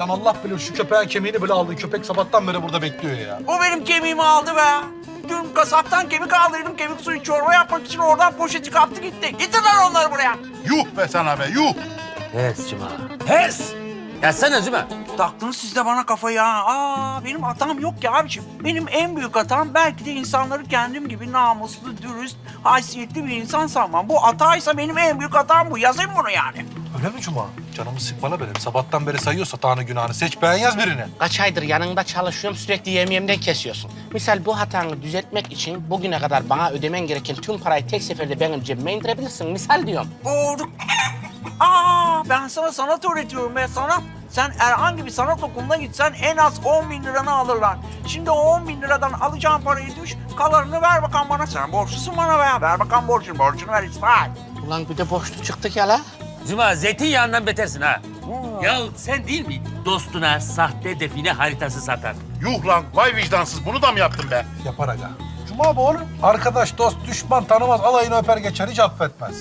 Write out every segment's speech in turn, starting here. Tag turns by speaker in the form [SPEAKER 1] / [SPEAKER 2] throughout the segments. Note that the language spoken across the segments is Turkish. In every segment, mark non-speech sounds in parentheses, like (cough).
[SPEAKER 1] Lan Allah bilir şu köpeğin kemiğini bile aldı. Köpek sabahtan beri burada bekliyor ya.
[SPEAKER 2] O benim kemiğimi aldı be. Dün kasaptan kemik aldıydım. Kemik suyu çorba yapmak için oradan poşeti kaptı gitti. Getirler onları buraya.
[SPEAKER 3] Yuh be sana be yuh.
[SPEAKER 4] Hes Cuma. Hes! Yazsana Cuma.
[SPEAKER 2] Taktınız siz de bana kafayı ha. Aa, benim hatam yok ki abiciğim. Benim en büyük hatam belki de insanları kendim gibi namuslu, dürüst, haysiyetli bir insan sanmam. Bu hataysa benim en büyük hatam bu. Yazayım bunu yani.
[SPEAKER 1] Öyle mi Cuma? Canımı sıkmalı benim. Sabahtan beri sayıyorsa Tanrı günahını. Seç beğen yaz birini.
[SPEAKER 5] Kaç aydır yanında çalışıyorum sürekli yemeğimden kesiyorsun. Misal bu hatanı düzeltmek için bugüne kadar bana ödemen gereken tüm parayı tek seferde benim cebime indirebilirsin. Misal diyorum.
[SPEAKER 2] Doğru. (laughs) Aa, ben sana sanat öğretiyorum be sanat. Sen herhangi bir sanat okuluna gitsen en az 10 bin liranı alırlar. Şimdi o 10 bin liradan alacağın parayı düş, kalanını ver bakalım bana. Sen borçlusun bana be. Ver bakalım borcunu, borcunu ver İsmail.
[SPEAKER 5] Ulan bir de boşlu çıktık ya la.
[SPEAKER 4] Cuma zeytinyağından betersin ha. Ya sen değil mi dostuna sahte define haritası satan?
[SPEAKER 3] Yuh lan vay vicdansız bunu da mı yaptın be?
[SPEAKER 1] Yapar aga. Cuma bu oğlum. Arkadaş, dost, düşman tanımaz. Alayını öper geçer. Hiç affetmez.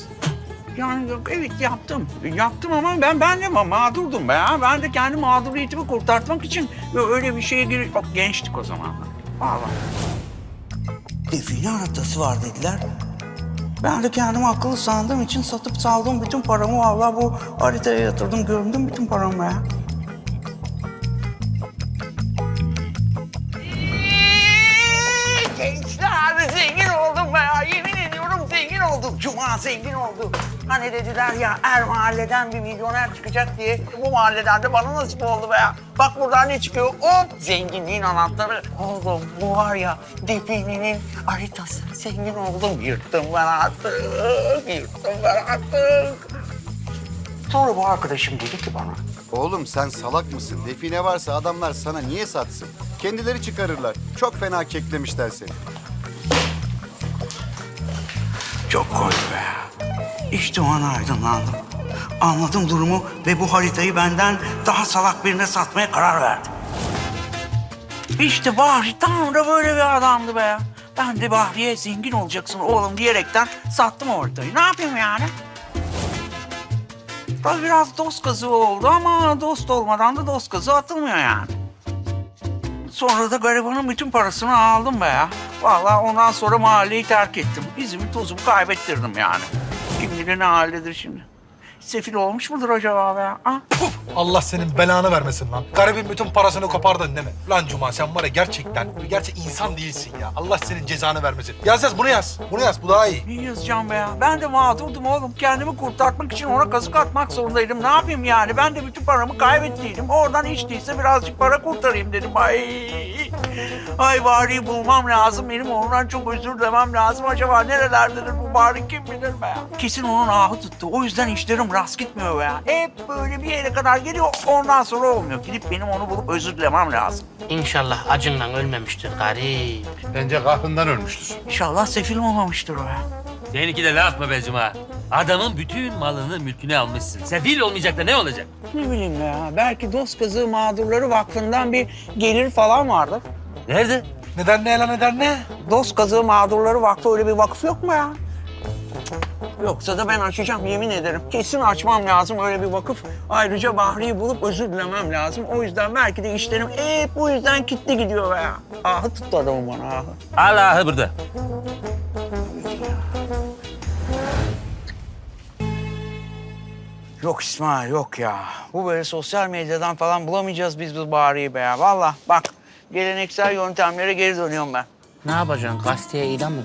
[SPEAKER 2] Yani yok, evet yaptım. Yaptım ama ben ben de ma- mağdurdum be ya. Ben de kendi mağduriyetimi kurtartmak için öyle bir şeye gir... Bak gençtik o zamanlar. Vallahi. Define haritası var dediler. Ben de kendimi akıllı sandığım için satıp saldım bütün paramı. Vallahi bu haritaya yatırdım, gömdüm bütün paramı ya. Gençler zengin oldum be ya. Yemin ediyorum zengin oldum. Cuma zengin oldu. Hani dediler ya er mahalleden bir milyoner çıkacak diye. Bu mahalleden de bana nasip oldu be ya. Bak buradan ne çıkıyor? Hop zenginliğin anahtarı. Oğlum bu var ya definenin haritası. Zengin oldum. Yırttım ben artık. Yırttım ben artık. Sonra bu arkadaşım dedi ki bana.
[SPEAKER 6] Oğlum sen salak mısın? Define varsa adamlar sana niye satsın? Kendileri çıkarırlar. Çok fena keklemişler seni.
[SPEAKER 2] Çok koydu be. İşte o an aydınlandım. Anladım durumu ve bu haritayı benden daha salak birine satmaya karar verdim. İşte Bahri tam da böyle bir adamdı be. Ben de Bahri'ye zengin olacaksın oğlum diyerekten sattım o haritayı. Ne yapayım yani? Tabii biraz dost kazığı oldu ama dost olmadan da dost kazığı atılmıyor yani. Sonra da garibanın bütün parasını aldım be ya. Vallahi ondan sonra mahalleyi terk ettim. İzimi tozumu kaybettirdim yani. Kim bilir ne şimdi. Sefil olmuş mudur acaba be? Ha?
[SPEAKER 1] Allah senin belanı vermesin lan. Garibin bütün parasını kopardın değil mi? Lan Cuma sen var ya gerçekten, gerçek insan değilsin ya. Allah senin cezanı vermesin. Yaz yaz bunu yaz. Bunu yaz bu daha iyi.
[SPEAKER 2] Ne yazacağım be ya? Ben de mağdurdum oğlum. Kendimi kurtartmak için ona kazık atmak zorundaydım. Ne yapayım yani? Ben de bütün paramı kaybettiydim. Oradan hiç değilse birazcık para kurtarayım dedim. Ay, ay Bahri'yi bulmam lazım. Benim ondan çok özür dilemem lazım. Acaba nerelerdedir bu Bahri kim bilir be ya? Kesin onun ahı tuttu. O yüzden işlerim rast gitmiyor ya. Hep böyle bir yere kadar geliyor. Ondan sonra olmuyor. Gidip benim onu bulup özür dilemem lazım.
[SPEAKER 5] İnşallah acından ölmemiştir garip.
[SPEAKER 3] Bence kahrından ölmüştür.
[SPEAKER 2] İnşallah sefil olmamıştır o ya.
[SPEAKER 4] Seninki de laf mı be Cuma? Adamın bütün malını mülkünü almışsın. Sefil olmayacak da ne olacak?
[SPEAKER 2] Ne bileyim ya. Belki Dost Kazığı Mağdurları Vakfı'ndan bir gelir falan vardır.
[SPEAKER 4] Nerede?
[SPEAKER 1] Neden ne lan neden ne?
[SPEAKER 2] Dost Kazığı Mağdurları Vakfı öyle bir vakıf yok mu ya? Yoksa da ben açacağım yemin ederim. Kesin açmam lazım öyle bir vakıf. Ayrıca Bahri'yi bulup özür dilemem lazım. O yüzden belki de işlerim hep bu yüzden kilitli gidiyor be ya. Ahı tuttu adamın bana ahı.
[SPEAKER 4] Allah'ı burada.
[SPEAKER 2] Yok İsmail yok ya. Bu böyle sosyal medyadan falan bulamayacağız biz bu Bahri'yi be ya. Vallahi bak geleneksel yöntemlere geri dönüyorum ben.
[SPEAKER 5] Ne yapacaksın? Gazeteye ilan mı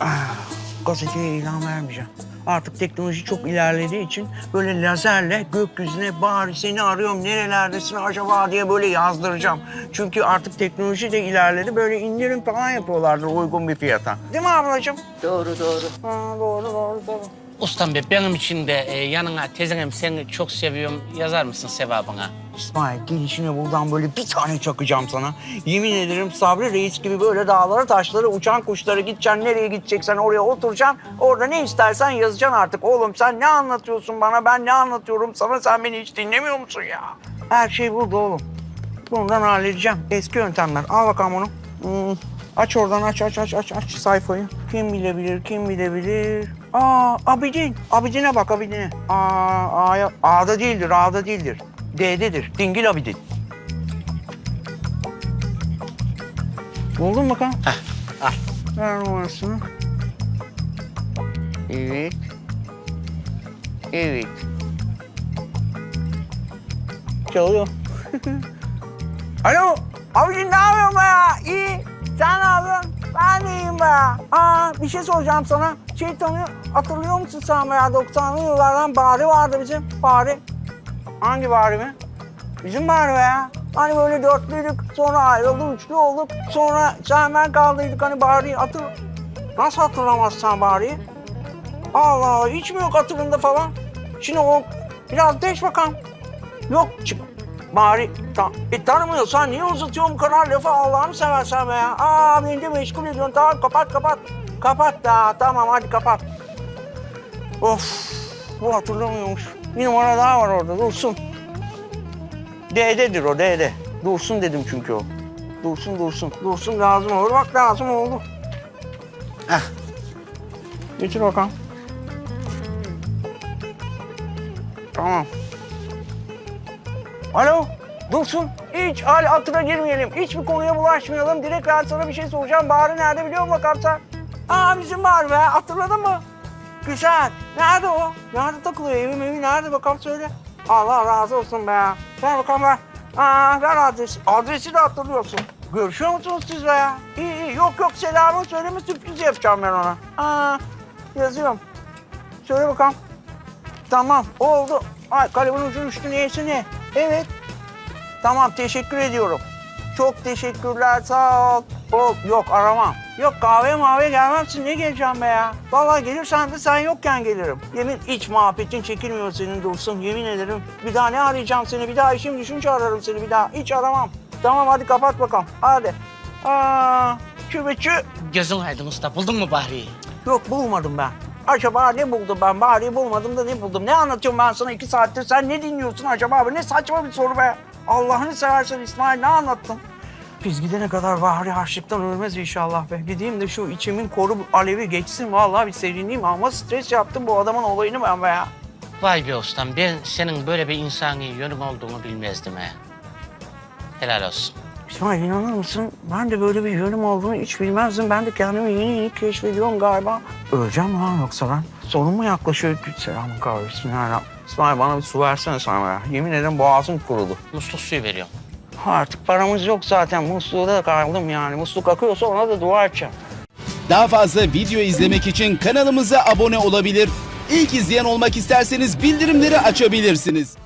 [SPEAKER 5] vereceksin?
[SPEAKER 2] gazeteye ilan vermeyeceğim. Artık teknoloji çok ilerlediği için böyle lazerle gökyüzüne bari seni arıyorum nerelerdesin acaba diye böyle yazdıracağım. Çünkü artık teknoloji de ilerledi böyle indirim falan yapıyorlardır uygun bir fiyata. Değil mi ablacığım? Doğru doğru. Ha, doğru doğru doğru.
[SPEAKER 5] Ustam Bey benim için de e, yanına tezenem seni çok seviyorum yazar mısın sevabına?
[SPEAKER 2] İsmail gelişine buradan böyle bir tane çakacağım sana. Yemin ederim Sabri Reis gibi böyle dağlara taşlara uçan kuşlara gideceksin. Nereye gideceksen oraya oturacaksın. Orada ne istersen yazacaksın artık. Oğlum sen ne anlatıyorsun bana ben ne anlatıyorum sana sen beni hiç dinlemiyor musun ya? Her şey burada oğlum. Bundan halledeceğim. Eski yöntemler. Al bakalım onu. Hmm. Aç oradan aç aç aç aç aç sayfayı. Kim bilebilir kim bilebilir. Aa Abidin. Abidin'e bak Abidin'e. Aa, A'ya, A'da değildir A'da değildir. D'dedir. Dingil Abidin. Buldun mu bakalım?
[SPEAKER 5] Heh, al.
[SPEAKER 2] Ver numarasını. Evet. Evet. Çalıyor. (laughs) Alo. Abicim ne yapıyorsun ya? İyi. Sen yapıyorsun? Ben iyiyim be. Aa, bir şey soracağım sana. Şey tanıyor, hatırlıyor musun sen be ya? 90'lı yıllardan Bari vardı bizim. Bari. Hangi Bari mi? Bizim Bari be. Hani böyle dörtlüydük, sonra ayrıldık, üçlü olduk. Sonra sen ben kaldıydık hani Bari'yi hatır... Nasıl hatırlamazsan Bari'yi? Allah Allah, hiç mi yok hatırında falan? Şimdi o biraz değiş bakalım. Yok çık. Bari ta, e, tanımıyorsan niye uzatıyorsun bu kadar lafı Allah'ını seversen be ya. Aa beni de meşgul ediyorsun. Tamam kapat kapat. Kapat da tamam hadi kapat. Of bu hatırlamıyormuş. Bir numara daha var orada dursun. D'dedir o D'de. Dursun dedim çünkü o. Dursun dursun. Dursun lazım olur. Bak lazım oldu. Heh. Getir bakalım. Tamam. Alo, Dursun. Hiç hal hatırına girmeyelim. Hiçbir konuya bulaşmayalım. Direkt ben sana bir şey soracağım. Bahri nerede biliyor musun bakalım sen? Aa bizim Bahri be. Hatırladın mı? Güzel. Nerede o? Nerede takılıyor? Evi mevi nerede bakalım söyle. Allah razı olsun be. Ver bakalım ver. Aa, ver adresi. Adresi de hatırlıyorsun. Görüşüyor musunuz siz be? İyi iyi. Yok yok selamı söyleme sürpriz yapacağım ben ona. Aa, yazıyorum. Söyle bakalım. Tamam oldu. Ay kalemin ucunun üstü neyse ne? Evet. Tamam teşekkür ediyorum. Çok teşekkürler sağ ol. Ol yok aramam. Yok kahve mavi gelmezsin ne geleceğim be ya. Vallahi gelirsen de sen yokken gelirim. Yemin hiç muhabbetin çekilmiyor senin Dursun yemin ederim. Bir daha ne arayacağım seni bir daha işim düşünce ararım seni bir daha. Hiç aramam. Tamam hadi kapat bakalım hadi. Aa, çübüçü.
[SPEAKER 5] Gözün aydın usta. Buldun mu Bahri'yi?
[SPEAKER 2] Yok bulmadım ben. Acaba ne buldum ben? Bari bulmadım da ne buldum? Ne anlatıyorum ben sana iki saattir? Sen ne dinliyorsun acaba abi? Ne saçma bir soru be. Allah'ını seversen İsmail ne anlattın? Biz gidene kadar Bahri harçlıktan ölmez inşallah be. Gideyim de şu içimin koru alevi geçsin. Vallahi bir serinleyeyim ama stres yaptım bu adamın olayını ben be ya.
[SPEAKER 5] Vay be ustam. Ben senin böyle bir insani yönün olduğunu bilmezdim ha. Helal olsun.
[SPEAKER 2] İsmail inanır mısın? Ben de böyle bir yönüm olduğunu hiç bilmezdim. Ben de kendimi yeni yeni keşfediyorum galiba. Öleceğim mi lan yoksa ben? Sonum mu yaklaşıyor? Selamın kahve. Bismillahirrahmanirrahim. İsmail bana bir su versene sana ya. Yemin ederim boğazım kurudu.
[SPEAKER 5] Musluk suyu veriyorum.
[SPEAKER 2] Artık paramız yok zaten. Musluğu da kaldım yani. Musluk akıyorsa ona da dua edeceğim.
[SPEAKER 7] Daha fazla video izlemek için kanalımıza abone olabilir. İlk izleyen olmak isterseniz bildirimleri açabilirsiniz.